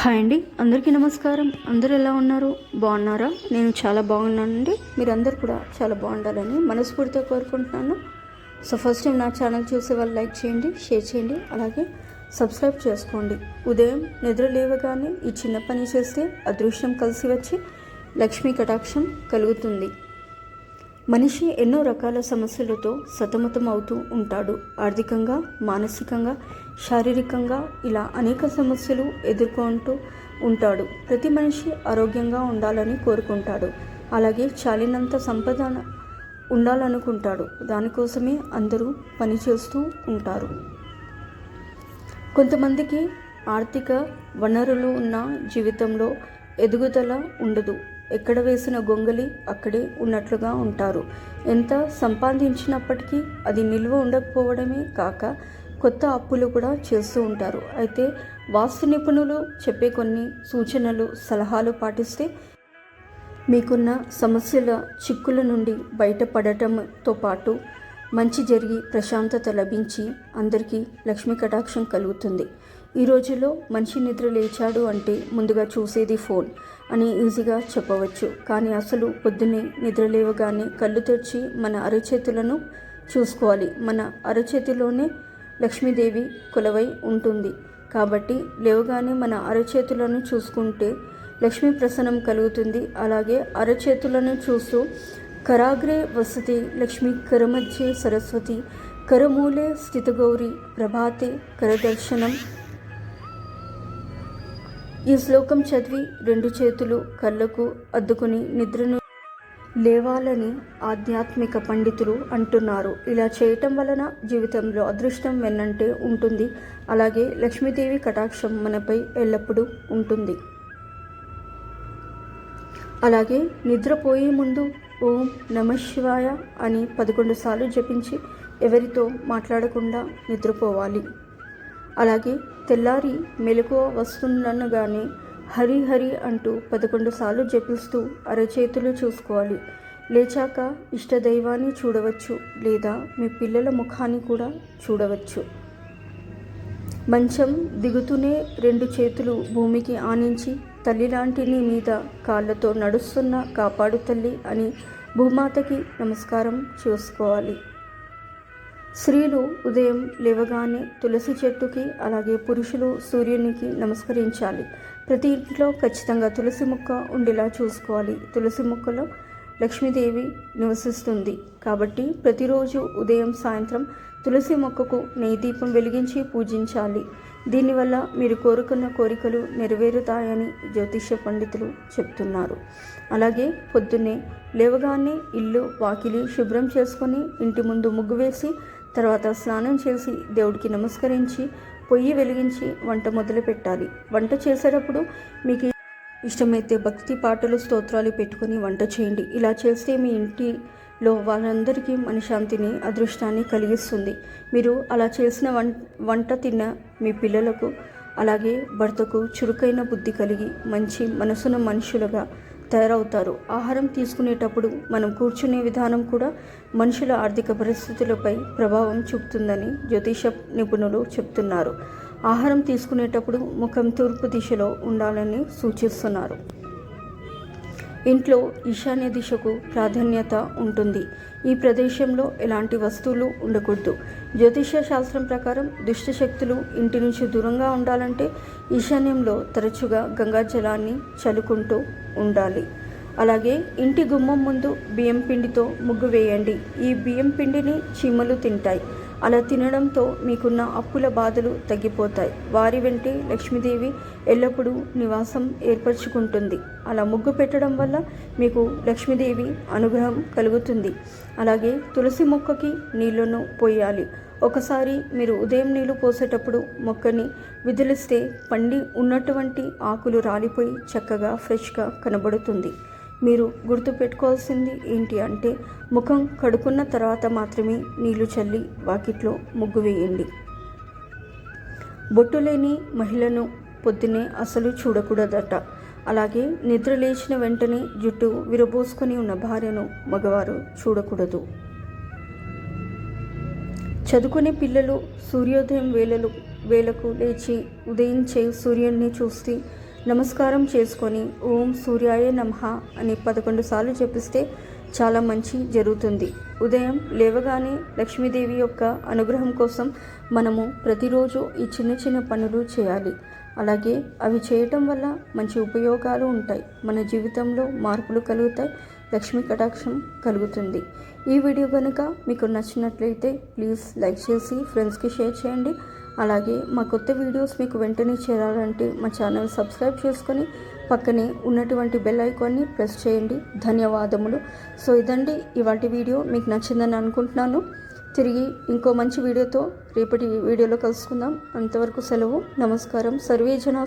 Hi అండి అందరికీ నమస్కారం. అందరు ఎలా ఉన్నారు? బాగున్నారా? నేను చాలా బాగున్నానండి. మీరందరూ కూడా చాలా బాగుండాలని మనస్ఫూర్తిగా కోరుకుంటున్నాను. సో ఫస్ట్ టైం నా ఛానల్ చూసే వాళ్ళు లైక్ చేయండి షేర్ చేయండి అలాగే సబ్స్క్రైబ్ చేసుకోండి. ఉదయం నిద్ర లేవగానే ఈ చిన్న పని చేస్తే అదృష్టం కలిసి వచ్చి లక్ష్మీ కటాక్షం కలుగుతుంది. మనిషి ఎన్నో రకాల సమస్యలతో సతమతం అవుతూ ఉంటాడు. ఆర్థికంగా మానసికంగా శారీరకంగా ఇలా అనేక సమస్యలు ఎదుర్కొంటూ ఉంటాడు. ప్రతి మనిషి ఆరోగ్యంగా ఉండాలని కోరుకుంటాడు. అలాగే చాలినంత సంపద ఉండాలనుకుంటాడు. దానికోసమే అందరూ పనిచేస్తూ ఉంటారు. కొంతమందికి ఆర్థిక వనరులు ఉన్న జీవితంలో ఎదుగుదల ఉండదు. ఎక్కడ వేసిన గొంగలి అక్కడే ఉన్నట్లుగా ఉంటారు. ఎంత సంపాదించినప్పటికీ అది నిల్వ ఉండకపోవడమే కాక కొత్త అప్పులు కూడా చేస్తూ ఉంటారు. అయితే వాస్తు నిపుణులు చెప్పే కొన్ని సూచనలు సలహాలు పాటిస్తే మీకున్న సమస్యల చిక్కుల నుండి బయటపడటంతో పాటు మంచి జరిగి ప్రశాంతత లభించి అందరికీ లక్ష్మీ కటాక్షం కలుగుతుంది. ఈ రోజుల్లో మనిషి నిద్ర లేచాడు అంటే ముందుగా చూసేది ఫోన్ అని ఈజీగా చెప్పవచ్చు. కానీ అసలు పొద్దున్నే నిద్ర లేవగానే కళ్ళు తెరిచి మన అరచేతులను చూసుకోవాలి. మన అరచేతిలోనే లక్ష్మీదేవి కొలవై ఉంటుంది. కాబట్టి లేవగానే మన అరచేతులను చూసుకుంటే లక్ష్మీ ప్రసన్నం కలుగుతుంది. అలాగే అరచేతులను చూస్తూ కరాగ్రే వసతి లక్ష్మీ కరమధ్యే సరస్వతి కరమూలే స్థితగౌరి ప్రభాతే కరదర్శనం ఈ శ్లోకం చదివి రెండు చేతులు కళ్ళకు అద్దుకుని నిద్రను లేవాలని ఆధ్యాత్మిక పండితులు అంటున్నారు. ఇలా చేయటం వలన జీవితంలో అదృష్టం వెన్నంటే ఉంటుంది. అలాగే లక్ష్మీదేవి కటాక్షం మనపై ఎల్లప్పుడూ ఉంటుంది. అలాగే నిద్రపోయే ముందు ఓం నమ శివాయ అని పదకొండు సార్లు జపించి ఎవరితో మాట్లాడకుండా నిద్రపోవాలి. అలాగే తెల్లారి మెలకువ వస్తుందనగానే హరి హరి అంటూ పదకొండు సార్లు జపిస్తూ అరచేతులు చూసుకోవాలి. లేచాక ఇష్టదైవాన్ని చూడవచ్చు లేదా మీ పిల్లల ముఖాన్ని కూడా చూడవచ్చు. మంచం దిగుతూనే రెండు చేతులు భూమికి ఆనించి తల్లి లాంటి నీ మీద కాళ్ళతో నడుస్తున్న కాపాడు తల్లి అని భూమాతకి నమస్కారం చేసుకోవాలి. స్త్రీలు ఉదయం లేవగానే తులసి చెట్టుకి అలాగే పురుషులు సూర్యునికి నమస్కరించాలి. ప్రతి ఇంట్లో ఖచ్చితంగా తులసి మొక్క ఉండేలా చూసుకోవాలి. తులసి మొక్కలో లక్ష్మీదేవి నివసిస్తుంది. కాబట్టి ప్రతిరోజు ఉదయం సాయంత్రం తులసి మొక్కకు నెయ్యి దీపం వెలిగించి పూజించాలి. దీనివల్ల మీరు కోరుకున్న కోరికలు నెరవేరుతాయని జ్యోతిష్య పండితులు చెప్తున్నారు. అలాగే పొద్దున్నే లేవగానే ఇల్లు వాకిలి శుభ్రం చేసుకొని ఇంటి ముందు ముగ్గు వేసి తర్వాత స్నానం చేసి దేవుడికి నమస్కరించి పొయ్యి వెలిగించి వంట మొదలు పెట్టాలి వంట చేసేటప్పుడు మీకు ఇష్టమైతే భక్తి పాటలు స్తోత్రాలు పెట్టుకొని వంట చేయండి. ఇలా చేస్తే మీ ఇంటిలో వాళ్ళందరికీ మనశాంతిని అదృష్టాన్ని కలిగిస్తుంది. మీరు అలా చేసిన వం వంట తిన్న మీ పిల్లలకు అలాగే భర్తకు చురుకైన బుద్ధి కలిగి మంచి మనసున మనుషులుగా తయారవుతారు. ఆహారం తీసుకునేటప్పుడు మనం కూర్చునే విధానం కూడా మనుషుల ఆర్థిక పరిస్థితులపై ప్రభావం చూపుతుందని జ్యోతిష నిపుణులు చెప్తున్నారు. ఆహారం తీసుకునేటప్పుడు ముఖం తూర్పు దిశలో ఉండాలని సూచిస్తున్నారు. ఇంట్లో ఈశాన్య దిశకు ప్రాధాన్యత ఉంటుంది. ఈ ప్రదేశంలో ఎలాంటి వస్తువులు ఉండకూడదు. జ్యోతిష శాస్త్రం ప్రకారం దుష్టశక్తులు ఇంటి నుంచి దూరంగా ఉండాలంటే ఈశాన్యంలో తరచుగా గంగా జలాన్ని చల్లుకుంటూ ఉండాలి. అలాగే ఇంటి గుమ్మం ముందు బియ్యం పిండితో ముగ్గు వేయండి. ఈ బియ్యం పిండిని చీమలు తింటాయి. అలా తినడంతో మీకున్న అప్పుల బాధలు తగ్గిపోతాయి. వారి వెంటే లక్ష్మీదేవి ఎల్లప్పుడూ నివాసం ఏర్పరచుకుంటుంది. అలా ముగ్గు పెట్టడం వల్ల మీకు లక్ష్మీదేవి అనుగ్రహం కలుగుతుంది. అలాగే తులసి మొక్కకి నీళ్ళను పోయాలి. ఒకసారి మీరు ఉదయం నీళ్ళు పోసేటప్పుడు మొక్కని విదిలిస్తే పండి ఉన్నటువంటి ఆకులు రాలిపోయి చక్కగా ఫ్రెష్గా కనబడుతుంది. మీరు గుర్తుపెట్టుకోవాల్సింది ఏంటి అంటే ముఖం కడుక్కున్న తర్వాత మాత్రమే నీళ్ళు చల్లి వాకిట్లో ముగ్గు వేయండి. బొట్టు లేని మహిళను పొద్దునే అసలు చూడకూడదట. అలాగే నిద్ర లేచిన వెంటనే జుట్టు విరబోసుకొని ఉన్న భార్యను మగవారు చూడకూడదు. చదువుకునే పిల్లలు సూర్యోదయం వేళలు వేలకు లేచి ఉదయించే సూర్యుడిని చూస్తే నమస్కారం చేసుకొని ఓం సూర్యాయ నమః అని పదకొండు సార్లు జపిస్తే చాలా మంచి జరుగుతుంది. ఉదయం లేవగానే లక్ష్మీదేవి యొక్క అనుగ్రహం కోసం మనము ప్రతిరోజు ఈ చిన్న చిన్న పనులు చేయాలి. అలాగే అవి చేయటం వల్ల మంచి ఉపయోగాలు ఉంటాయి. మన జీవితంలో మార్పులు కలుగుతాయి. లక్ష్మీ కటాక్షం కలుగుతుంది. ఈ వీడియో కనుక మీకు నచ్చినట్లయితే ప్లీజ్ లైక్ చేసి ఫ్రెండ్స్కి షేర్ చేయండి. అలాగే మా కొత్త వీడియోస్ మీకు వెంటనే చేరాలంటే మా ఛానల్ సబ్స్క్రైబ్ చేసుకొని పక్కనే ఉన్నటువంటి బెల్ ఐకాన్ని ప్రెస్ చేయండి. ధన్యవాదములు. సో ఇదండి ఇవాటి వీడియో. మీకు నచ్చిందని అనుకుంటున్నాను. తిరిగి ఇంకో మంచి వీడియోతో రేపటి వీడియోలో కలుసుకుందాం. అంతవరకు సెలవు. నమస్కారం. సర్వేజన